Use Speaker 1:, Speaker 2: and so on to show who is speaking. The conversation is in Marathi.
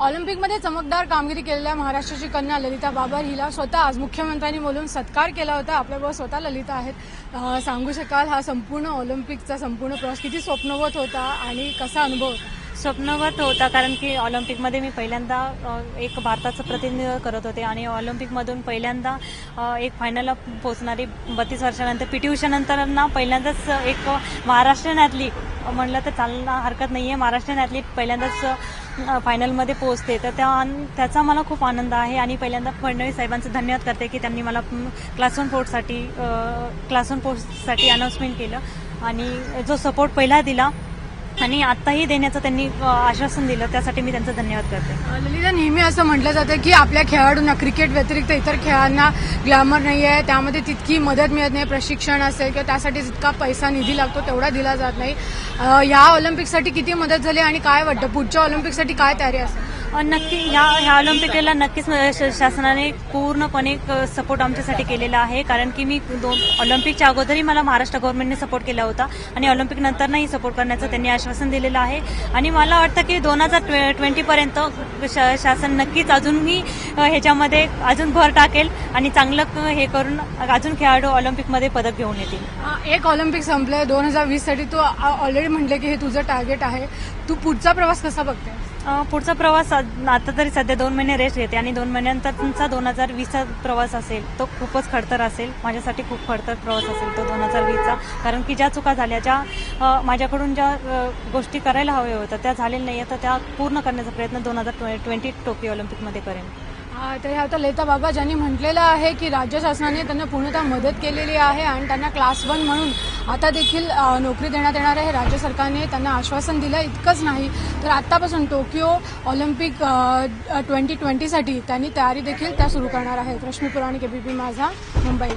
Speaker 1: ऑलिम्पिकमध्ये चमकदार कामगिरी केलेल्या महाराष्ट्राची कन्या ललिता बाबर हिला स्वतः आज मुख्यमंत्र्यांनी बोलून सत्कार केला होता. आपल्याबरोबर स्वतः ललिता आहेत. सांगू शकाल हा संपूर्ण ऑलिम्पिकचा संपूर्ण प्रवास किती स्वप्नवत होता आणि कसा अनुभव होता?
Speaker 2: स्वप्नवत होता कारण की ऑलिम्पिकमध्ये मी पहिल्यांदा एक भारताचं प्रतिनिधित्व करत होते आणि ऑलिम्पिकमधून पहिल्यांदा एक फायनलला पोहोचणारी बत्तीस वर्षानंतर पी टी उषानंतर ना पहिल्यांदाच एक महाराष्ट्रीयन ॲथलीट म्हणलं तर चालणं हरकत नाही आहे महाराष्ट्रीयन ॲथलीट पहिल्यांदाच फायनलमध्ये पोहोचते. तर त्या त्याचा मला खूप आनंद आहे आणि पहिल्यांदा फडणवीस साहेबांचं धन्यवाद करते की त्यांनी मला क्लास वन फोर्टसाठी क्लास वन फोर्टसाठी अनाऊन्समेंट केलं. आणि जो सपोर्ट पहिला दिला आणि आत्ताही देण्याचं त्यांनी आश्वासन दिलं त्यासाठी मी त्यांचा धन्यवाद करते.
Speaker 1: ललिता नेहमी असं म्हटलं जातं की आपल्या खेळाडूंना क्रिकेट व्यतिरिक्त इतर खेळांना ग्लॅमर नाही आहे त्यामध्ये तितकी मदत मिळत नाही प्रशिक्षण असेल किंवा त्यासाठी जितका पैसा निधी लागतो तेवढा दिला जात नाही. या ऑलिम्पिकसाठी किती मदत झाली आणि काय वाटतं? पुढच्या ऑलिम्पिकसाठी काय तयारी असेल?
Speaker 2: नक्की ह्या ह्या ऑलिम्पिकला नक्कीच श- शासनाने पूर्णपणे सपोर्ट आमच्यासाठी केलेला आहे. कारण की मी दोन ऑलिम्पिकच्या अगोदरही मला महाराष्ट्र गव्हर्नमेंटने सपोर्ट केला होता. आणि ऑलिम्पिक नंतरही सपोर्ट करण्याचं त्यांनी आश्वासन दिलेलं आहे. आणि मला वाटतं की दोन हजार ट्वेंटीपर्यंत शा शासन नक्कीच अजूनही ह्याच्यामध्ये अजून भर टाकेल. आणि चांगलं क- हे करून अजून खेळाडू ऑलिम्पिकमध्ये पदक घेऊन येतील.
Speaker 1: एक ऑलिम्पिक संपलं दोन हजार वीससाठी. तू ऑलरेडी म्हटले की हे तुझं टार्गेट आहे. तू पुढचा प्रवास कसा बघते
Speaker 2: पुढचा प्रवास आता तरी सध्या दोन महिने रेस्ट घेते आणि दोन महिन्यानंतरचा दोन हजार वीसचा प्रवास असेल तो खूपच खडतर असेल. माझ्यासाठी खूप खडतर प्रवास असेल तो दोन हजार वीसचा. कारण की ज्या चुका झाल्या ज्या माझ्याकडून ज्या गोष्टी करायला हव्या होत्या त्या झालेल्या नाही तर त्या पूर्ण करण्याचा प्रयत्न दोन हजार ट्वेंटी टोकियो ऑलिम्पिकमध्ये करेन.
Speaker 1: तर ह्या होत्या लेता बाबा ज्यांनी म्हटलेलं आहे की राज्य शासनाने त्यांना पूर्णतः मदत केलेली आहे आणि त्यांना क्लास वन म्हणून आता देखील नोकरी देण्यात येणार आहे. राज्य सरकारने त्यांना आश्वासन दिलं इतकंच नाही तर आत्तापासून टोकियो ऑलिम्पिक ट्वेंटी ट्वेंटीसाठी त्यांनी तयारी देखील त्या सुरू करणार आहेत रश्मी पुराणिक एबीपी माझा मुंबई.